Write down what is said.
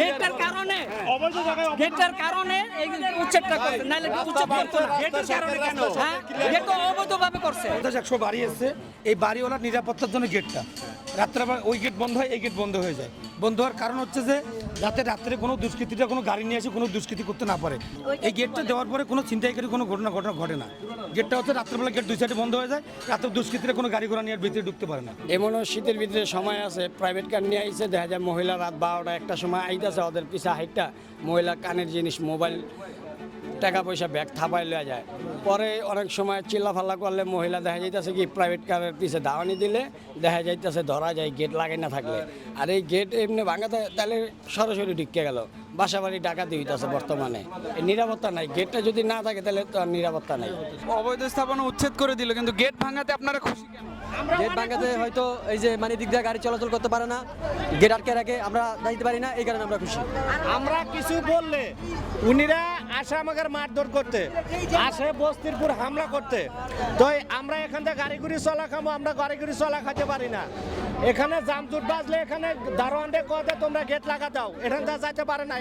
গেটটার কারণে গেটটার কারণে এই উচ্ছেদটা করছে নাহলে উচ্ছেদ করতো না। গেটের কারণে কেন? হ্যাঁ? গেট অবৈধভাবে করছে। পঞ্চাশ একশো বাড়ি এসছে এই বাড়িওয়ালার নিরাপত্তার জন্য গেটটা। রাত্রে ওই গেট বন্ধ হয় এই গেট বন্ধ হয়ে যায়। বন্ধ হওয়ার কারণ হচ্ছে যে যাতে রাত্রে কোনো দুষ্কৃতীরা কোনো গাড়ি নিয়ে এসে কোনো দুষ্কৃতি করতে না পারে। এই গেটটা দেওয়ার পরে কোনো ছিনতাইকারী কোনো ঘটনা ঘটনা ঘটে না। গেটটা হচ্ছে রাত্রেবেলা গেট দুই সাইডে বন্ধ হয়ে যায় রাত্রে দুষ্কৃতীরা কোনো গাড়ি ঘোড়া নিয়ে আর ভিতরে ঢুকতে পারে না। এমনও শীতের ভিতরে সময় আছে প্রাইভেট কার নিয়ে আইছে দেখা যায় মহিলা রাত বারোটা একটা সময় আইতেছে ওদের পিছা হাইটটা মহিলা কানের জিনিস মোবাইল টাকা পয়সা ব্যাগ থাপাই লওয়া যায়। পরে অনেক সময় চিল্লাফাল্লা করলে মহিলা দেখা যাইতেছে কি প্রাইভেট কারের পিছে দাওয়ানি দিলে দেখা যাইতেছে ধরা যায় গেট লাগাই না থাকলে। আর এই গেট এমনি ভাঙাতে তাহলে সরাসরি ঢুকে গেল। বাসা বাড়ি ডাকাতি হইতেছে বর্তমানে। নিরাপত্তা নাই। গেটটা যদি না থাকে তাহলে তো আর নিরাপত্তা নাই। অবৈধ স্থাপনা উচ্ছেদ করে দিল কিন্তু গেট ভাঙাতে আপনারা খুশি গেট ভাঙাতে হয়তো এই যে মানে দিক দিয়ে গাড়ি চলাচল করতে পারে না। গেট আটকে রাখে আমরা যাইতে পারি না এই কারণে আমরা খুশি। আমরা কিছু বললে উনিরা আসে আমাকে মারধর করতে, আসে বস্তিরপুর হামলা করতে। তো আমরা এখান থেকে গাড়িগুড়ি চলা খাব আমরা গাড়িগুড়ি চলা খাতে পারি না। এখানে জামজুট বাজলে এখানে দারোয়ানদের কথা তোমরা গেট লাগা দাও এখান থেকে যাইতে পারে না।